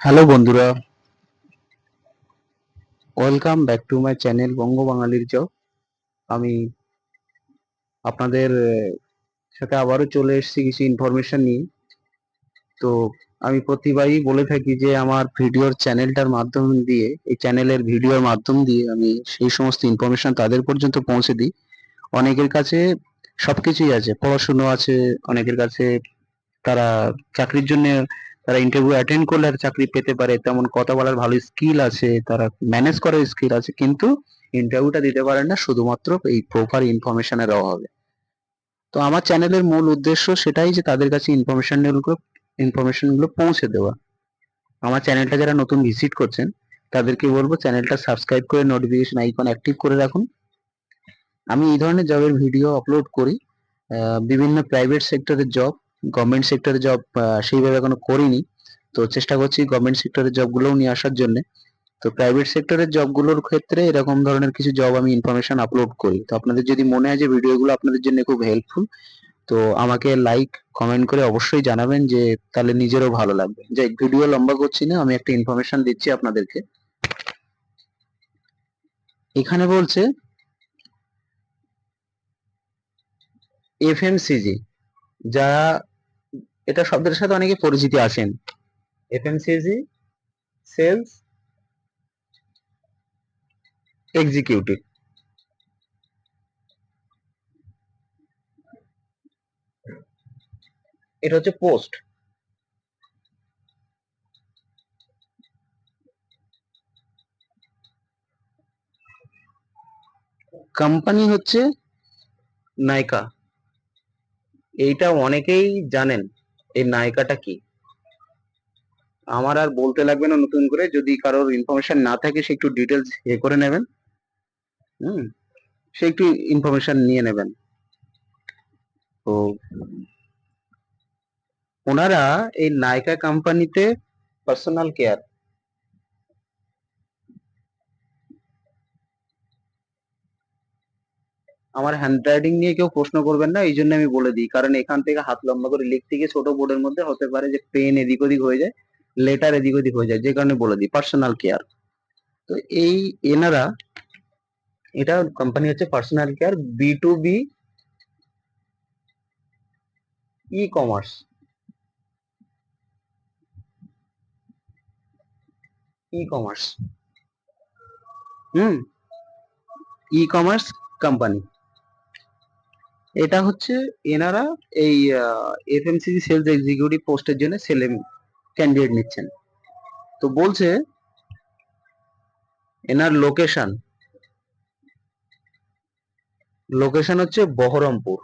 Hello বন্ধুরা। Welcome back to my channel Banga বাঙালির job আমি আপনাদের সাথে আবারও চলে এসেছি কিছু ইনফরমেশন নিয়ে। তো আমি প্রতিবারই বলে থাকি যে, আমার ভিডিওর চ্যানেলটার মাধ্যম দিয়ে, এই চ্যানেলের ভিডিওর মাধ্যম দিয়ে আমি সেই সমস্ত ইনফরমেশন তাদের পর্যন্ত পৌঁছে দিই। অনেকের কাছে সব কিছুই আছে, পড়াশুনো আছে, অনেকের কাছে তারা চাকরির জন্য তারা ইন্টারভিউ অ্যাটেন্ড করলে চাকরি পেতে পারে, তেমন কথা বলার ভালো স্কিল আছে, তারা ম্যানেজ করার স্কিল আছে, কিন্তু ইন্টারভিউটা দিতে পারে না, শুধুমাত্র এই প্রপার ইনফরমেশনের অভাবে। তো আমার চ্যানেলের মূল উদ্দেশ্য সেটাই যে তাদের কাছে ইনফরমেশনগুলো ইনফরমেশনগুলো পৌঁছে দেওয়া। আমার চ্যানেলটা যারা নতুন ভিজিট করছেন, তাদেরকে বলব চ্যানেলটা সাবস্ক্রাইব করে নোটিফিকেশন আইকন অ্যাক্টিভ করে রাখুন। আমি এই ধরনের জবের ভিডিও আপলোড করি বিভিন্ন প্রাইভেট সেক্টরের জব গভর্নমেন্ট সেক্টরের জব সেইভাবে এখনও করিনি। তো চেষ্টা করছি গভর্নমেন্ট সেক্টরের জবগুলোও নিয়ে আসার জন্য। তো প্রাইভেট সেক্টরের জবগুলোর ক্ষেত্রে এরকম ধরনের কিছু জব আমি ইনফরমেশন আপলোড করি। তো আপনাদের যদি মনে হয় যে ভিডিওগুলো আপনাদের জন্য খুব হেল্পফুল তো আমাকে লাইক কমেন্ট করে অবশ্যই জানাবেন যে তাহলে নিজেরও ভালো লাগবে। যে ভিডিও লম্বা করছি না, আমি একটা ইনফরমেশন দিচ্ছি আপনাদেরকে। এখানে বলছে এফএমসিজি যারা এটা শব্দের সাথে অনেকে পরিচিতি আছেন। এফএমসিজি সেলস এক্সিকিউটিভ এটা হচ্ছে পোস্ট। কোম্পানি হচ্ছে নাইকা এইটা অনেকেই জানেন, এই নায়িকাটা কি? আমার আর বলতে লাগবে না নতুন করে, যদি কারোর ইনফরমেশন না থাকে, সে একটু ডিটেলস এ করে নেবেন। হুম, সে একটু ইনফরমেশন নিয়ে নেবেন। তো, ওনারা এই নায়িকা কোম্পানিতে পার্সোনাল কেয়ার আমার হ্যান্ডরাইটিং নিয়ে কেউ প্রশ্ন করবেন না এই জন্য আমি বলে দিই। কারণ এখান থেকে হাত লম্বা করে লিখতে গিয়ে ছোট বোর্ডের মধ্যে হতে পারে যে পেন এদিক ওদিক হয়ে যায় লেটার এদিক ওদিক হয়ে যায়, যে কারণে বলে দিই পার্সোনাল কেয়ার তো এই এনারা, এটা কোম্পানি হচ্ছে personal care B to B e commerce e commerce hmm e commerce company এটা হচ্ছে এনারা এই এফএমসিজি সেলস এক্সিকিউটিভ পোস্টের জন্য সেলে ক্যান্ডিডেট নিচ্ছেন। তো বলছে, এনার লোকেশন লোকেশন হচ্ছে বহরমপুর।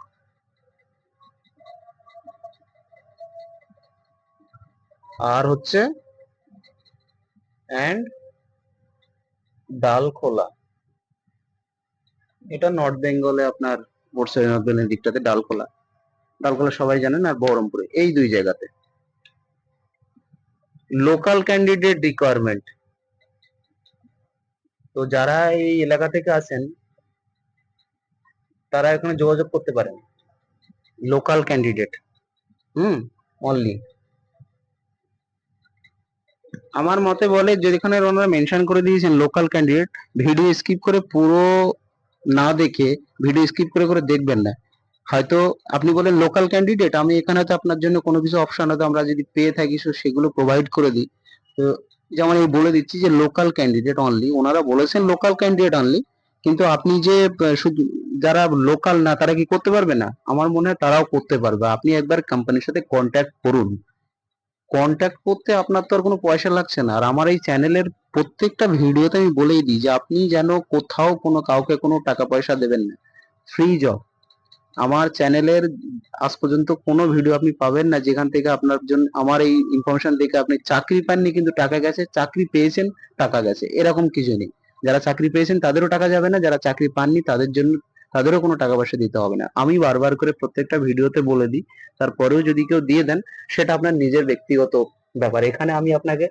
আর হচ্ছে অ্যান্ড ডালখোলা। এটা নর্থ বেঙ্গলে আপনার নর্থ বেঙ্গলের দিকটাতে ডালখোলা। ডালখোলা সবাই জানেন আর বহরমপুরে, এই দুই জায়গাতে। লোকাল ক্যান্ডিডেট রিকোয়ারমেন্ট তো যারা এই এলাকা থেকে আসেন তারা এখানে যোগাযোগ করতে পারেন। লোকাল ক্যান্ডিডেট হুম অনলি আমার মতে বলে, যেখানে ওনারা মেনশন করে দিয়েছেন লোকাল ক্যান্ডিডেট ভিডিও স্কিপ করে পুরো না দেখে ভিডিও স্কিপ করে করে দেখবেন না। হয়তো আপনি বলেন লোকাল ক্যান্ডিডেট আমি এখানে তো আপনার জন্য কোনো কিছু অপশন হয়তো আমরা যদি পেয়ে থাকি সেগুলো প্রোভাইড করে দিই। তো যেমন আমি বলে দিচ্ছি যে লোকাল ক্যান্ডিডেট অনলি ওনারা বলেছেন লোকাল ক্যান্ডিডেট অনলি কিন্তু আপনি যে শুধু যারা লোকাল না, তারা কি করতে পারবে না? আমার মনে হয় তারাও করতে পারবে। আপনি একবার কোম্পানির সাথে কন্ট্যাক্ট করুন। কন্ট্যাক্ট করতে আপনার তো আর কোনো পয়সা লাগছে না। আর আমার এই চ্যানেলের প্রত্যেকটা ভিডিওতে আমি বলেই দিই যে, আপনি যেন কোথাও কোনো কাউকে কোনো টাকা পয়সা দেবেন না। ফ্রি জব আমার চ্যানেলের আজ পর্যন্ত কোনো ভিডিও আপনি পাবেন না, যেখান থেকে আপনার জন্য, আমার এই ইনফরমেশন দেখে আপনি চাকরি পাননি কিন্তু টাকা গেছে, চাকরি পেয়েছেন, টাকা গেছে। এরকম কিছু নেই। যারা চাকরি পেয়েছেন তাদেরও টাকা যাবে না, যারা চাকরি পাননি তাদের জন্য তাদেরও কোনো টাকা পয়সা দিতে হবে না। আমি বারবার করে প্রত্যেকটা ভিডিওতে বলে দিই, তারপরেও যদি কেউ দিয়ে দেন, সেটা আপনার নিজের ব্যক্তিগত ব্যাপার। এখানে আমি আপনাকে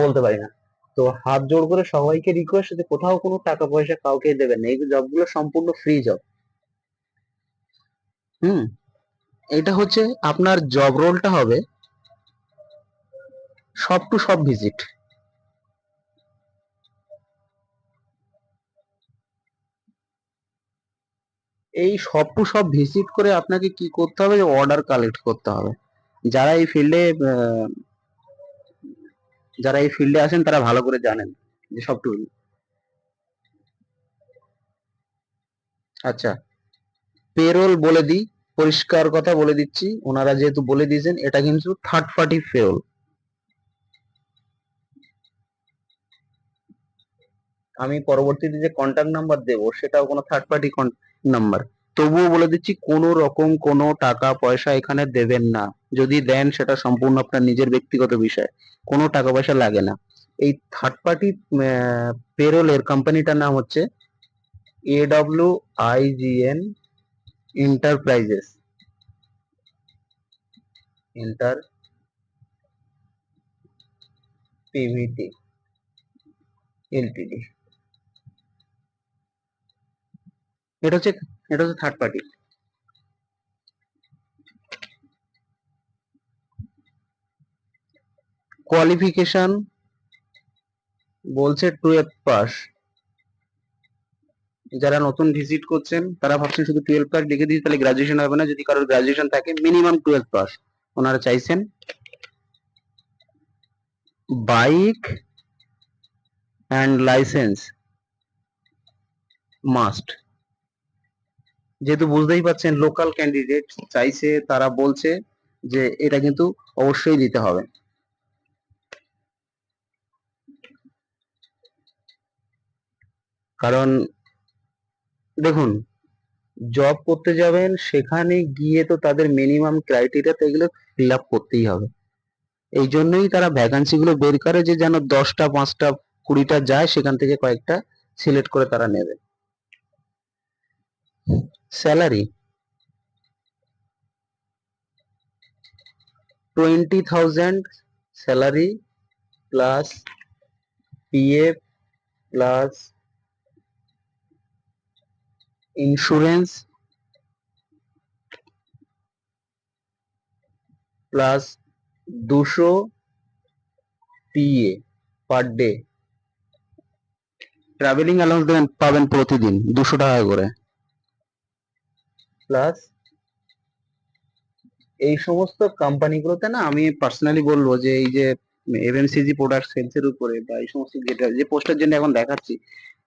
বলতে পারি না। তো হাত জোড় করে সবাইকে রিকোয়েস্ট যে কোথাও কোনো টাকা পয়সা কাউকে দেবেন না। এই জবগুলো সম্পূর্ণ ফ্রি জব হুম? এটা হচ্ছে আপনার জব রোলটা হবে সব টু সব ভিজিট এই সব টু সব ভিজিট করে আপনাকে কি করতে হবে? যে অর্ডার কালেক্ট করতে হবে। যারা এই ফিল্ডে যারা এই ফিল্ডে আছেন তারা ভালো করে জানেন যে সব টু আচ্ছা পেরোল বলে দিই, পরিষ্কার কথা বলে দিচ্ছি। ওনারা যেহেতু বলে দিয়েছেন, এটা কিন্তু থার্ড পার্টি পেরোল আমি পরবর্তীতে যে কন্ট্যাক্ট নাম্বার দেবো, সেটাও কোনো থার্ড পার্টি নাম্বার তবুও বলে দিচ্ছি, কোনো রকম কোনো টাকা পয়সা এখানে দেবেন না। যদি দেন, সেটা সম্পূর্ণ আপনার নিজের ব্যক্তিগত বিষয়। কোনো টাকা পয়সা লাগে না। এই থার্ড পার্টি পেরোলের কোম্পানিটার নাম হচ্ছে এডব্লিউ আইজিএন এন্টারপ্রাইজেস এন্টার পিভিটি এলটিডি এটা হচ্ছে এটা হচ্ছে থার্ড পার্টি কোয়ালিফিকেশন বলছে টুয়েলভ পাস যারা নতুন ভিজিট করছেন, তারা ভাবছেন শুধু টুয়েলভ পাস লিখে দিয়েছে, তাহলে গ্রাজুয়েশন হবে না। যদি কারোর গ্রাজুয়েশন থাকে মিনিমাম টুয়েলভ পাস ওনারা চাইছেন বাইক অ্যান্ড লাইসেন্স মাস্ট যেহেতু বুঝতেই পারছেন লোকাল ক্যান্ডিডেট চাইছে, তারা বলছে যে এটা কিন্তু অবশ্যই দিতে হবে। কারণ দেখুন জব করতে যাবেন, সেখানে গিয়ে তো তাদের মিনিমাম ক্রাইটেরিয়া তো এগুলো ফিল আপ করতেই হবে। এই জন্যই তারা ভ্যাকান্সি গুলো বের করে যে যেন দশটা, পাঁচটা, কুড়িটা যায়, সেখান থেকে কয়েকটা সিলেক্ট করে তারা নেবে। Salary twenty thousand salary plus PF plus insurance plus দুশো PA per day. Travelling allowance দেবেন, পাবেন প্রতিদিন দুশো টাকা করে। প্লাস এই সমস্ত কোম্পানিগুলোতে না আমি পার্সোনালি বলব যে এই যে এফএমসিজি প্রোডাক্ট সেলস এর উপরে বা এই সমস্ত যেটা যে পোস্টের জন্য এখন দেখাচ্ছি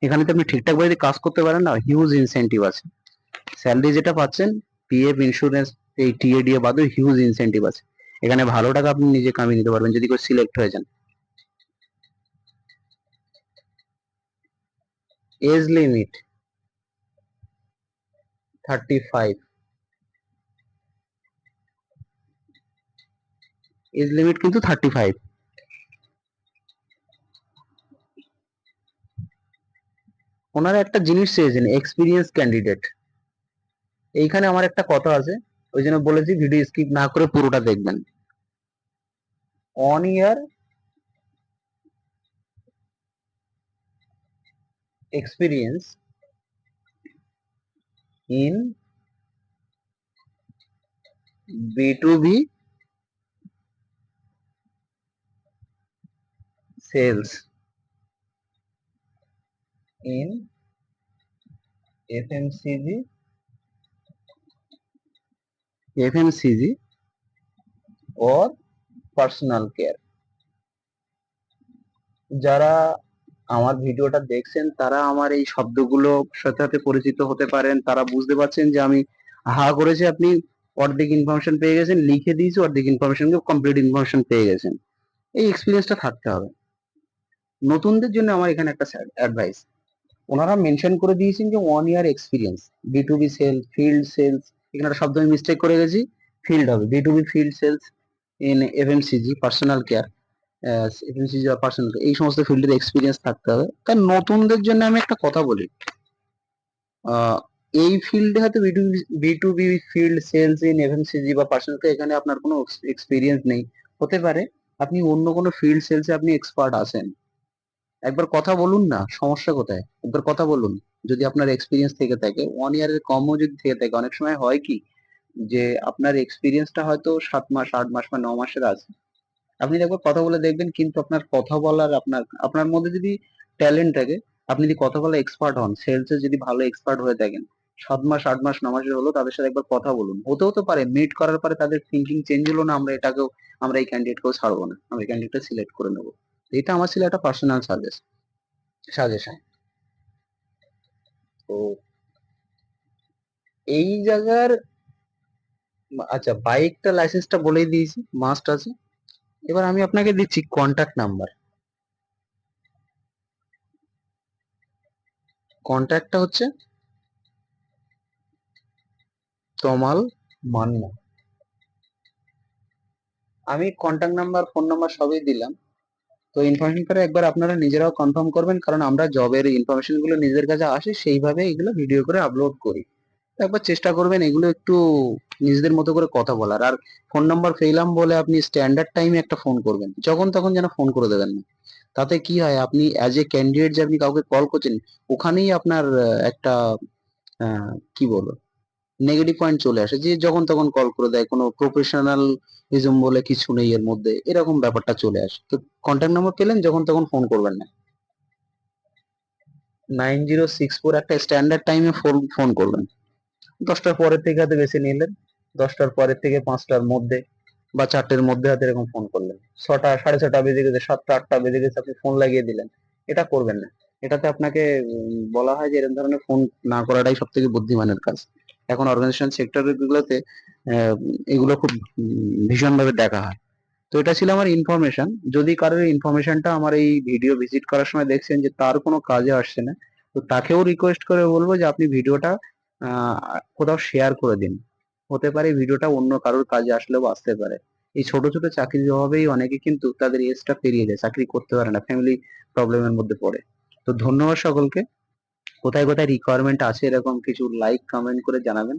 এখানে তো আপনি ঠিকঠাক ভাবে কাজ করতে পারেন না হিউজ ইনসেন্টিভ আছে। স্যালারি যেটা পাচ্ছেন পিএফ ইন্স্যুরেন্স এই টিএডিএ বাদেও হিউজ ইনসেন্টিভ আছে। এখানে ভালো টাকা আপনি নিজে কামিয়ে নিতে পারবেন যদি কেউ সিলেক্ট হয়ে যান। Age limit thirty five age limit কিন্তু থার্টি ফাইভ ওনারা একটা জিনিস চেয়েছেন এক্সপিরিয়েন্স ক্যান্ডিডেট এইখানে আমার একটা কথা আছে, ওই জন্য বলেছি ভিডিও স্কিপ না করে পুরোটা দেখবেন। One year experience in B2B sales in FMCG FMCG or personal care যারা আমার ভিডিওটা দেখছেন, তারা আমার এই শব্দগুলো সাথে সাথে পরিচিত হতে পারেন। তারা বুঝতে পারছেন যে আমি হা করেছি, আপনি অর্ধেক ইনফরমেশন পেয়ে গেছেন, লিখে দিয়েছি, অর্ধেক ইনফরমেশন কমপ্লিট ইনফরমেশন পেয়ে গেছেন। এই এক্সপিরিয়েন্সটা থাকতে হবে। নতুনদের জন্য আমার এখানে একটা অ্যাডভাইস ওনারা মেনশন করে দিয়েছেন যে one year experience B to B sale field sales এখানে শব্দ আমি মিস্টেক করে গেছি। ফিল্ড হবে। B to B field sales in FMCG personal care FMCG বা পার্সোনাল এই সমস্ত ফিল্ডের এক্সপিরিয়েন্স থাকতে হবে। তাই নতুনদের জন্য আমি একটা কথা বলি। এই ফিল্ডে হয়তো B to B field sales in FMCG বা পার্সোনাল এখানে আপনার কোনো এক্সপিরিয়েন্স নেই। হতে পারে আপনি অন্য কোনো ফিল্ড সেলসে আপনি এক্সপার্ট আছেন। একবার কথা বলুন না, সমস্যা কোথায়? একবার কথা বলুন। যদি আপনার এক্সপিরিয়েন্স থেকে থাকে ওয়ান ইয়ারের কমও যদি থেকে থাকে, অনেক সময় হয় কি? যে আপনার এক্সপিরিয়েন্সটা হয়তো সাত মাস, আট মাস বা ন মাসের আছে। আপনি একবার কথা বলে দেখবেন কিন্তু আপনার কথা বলার আপনার আপনার মধ্যে যদি ট্যালেন্ট থাকে, আপনি যদি কথা বলা এক্সপার্ট হন সেলসে যদি ভালো এক্সপার্ট হয়ে থাকেন, সাত মাস, আট মাস, ন মাসের হলো তাদের সাথে একবার কথা বলুন। হতেও তো পারে মিট করার পরে তাদের থিঙ্কিং চেঞ্জ হলো না, আমরা এটাকেও, আমরা এই ক্যান্ডিডেটকেও ছাড়বো না, আমরা এই ক্যান্ডিডেটটা সিলেক্ট করে নেব। এটা আমার ছিল একটা পার্সোনাল সাজেস্ট সাজেশন তো এই জায়গার আচ্ছা বাইকটা লাইসেন্সটা বলেই দিয়েছি মাস্ট আছে। এবার আমি আপনাকে দিচ্ছি কন্ট্যাক্ট নাম্বার কন্ট্যাক্টটা হচ্ছে তমাল মান্না। আমি কন্ট্যাক্ট নাম্বার ফোন নাম্বার সবই দিলাম। তো ইনফরমেশন করে একবার আপনারা নিজেরাও কনফার্ম করবেন, কারণ আমরা জবের ইনফরমেশনগুলো নিজের কাছে আসে, সেইভাবে এগুলো ভিডিও করে আপলোড করি। একবার চেষ্টা করবেন এগুলো একটু নিজেদের মতো করে কথা বলার। আর ফোন নাম্বার পেলাম বলে আপনি স্ট্যান্ডার্ড টাইমে একটা ফোন করবেন। যখন তখন যেন ফোন করে দেবেন না। তাতে কি হয়, আপনি অ্যাজ এ ক্যান্ডিডেট যে আপনি কাউকে কল করছেন, ওখানেই আপনার একটা কি বলব নেগেটিভ পয়েন্ট চলে আসে যে যখন তখন কল করে দেয়। কোনো প্রফেশনাল ইজম বলে কিছু নেই এর মধ্যে। এরকম ব্যাপারটা চলে আসে। তো কন্ট্যাক্ট নাম্বার পেলেন, যখন তখন ফোন করবেন না। নাইন জিরো সিক্স ফোর একটা স্ট্যান্ডার্ড টাইমে ফোন ফোন করবেন। দশটার পরের থেকে হাতে বেছে নিলেন। দশটার পরের থেকে পাঁচটার মধ্যে বা চারটের মধ্যে হাতে এরকম ফোন করলেন। ছটা সাড়ে ছটা বেজে গেছে সাতটা আটটা বেজে গেছে আপনি ফোন লাগিয়ে দিলেন। এটা করবেন না। এটাতে আপনাকে বলা হয় যে এরকম ধরনের ফোন না করাটাই সব থেকে বুদ্ধিমানের কাজ। এখন অর্গানাইজেশন সেক্টর গুলোতে আহ, এগুলো খুব ভীষণ ভাবে দেখা হয়। তো এটা ছিল আমার ইনফরমেশন যদি কারোর ইনফরমেশনটা আমার এই ভিডিও ভিজিট করার সময় দেখছেন যে তার কোনো কাজে আসছে না তো তাকেও রিকোয়েস্ট করে বলব যে আপনি ভিডিওটা কোথাও শেয়ার করে দিন। হতে পারে ভিডিওটা অন্য কারোর কাজে আসলেও আসতে পারে। এই ছোট ছোট চাকরির অভাবেই অনেকে কিন্তু তাদের এজটা পেরিয়ে যায়, চাকরি করতে পারে না ফ্যামিলি প্রবলেমের মধ্যে পড়ে। তো ধন্যবাদ সকলকে। কোথায় কোথায় রিকোয়ারমেন্ট আছে এরকম কিছু লাইক কমেন্ট করে জানাবেন।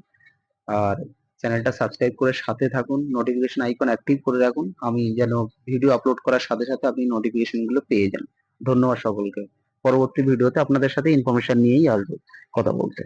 আর চ্যানেলটা সাবস্ক্রাইব করে সাথে থাকুন নোটিফিকেশন আইকন অ্যাক্টিভ করে রাখুন। আমি যেন ভিডিও আপলোড করার সাথে সাথে আপনি নোটিফিকেশনগুলো পেয়ে যান। ধন্যবাদ সকলকে। পরবর্তী ভিডিওতে আপনাদের সাথে ইনফরমেশন নিয়েই আসব কথা বলতে।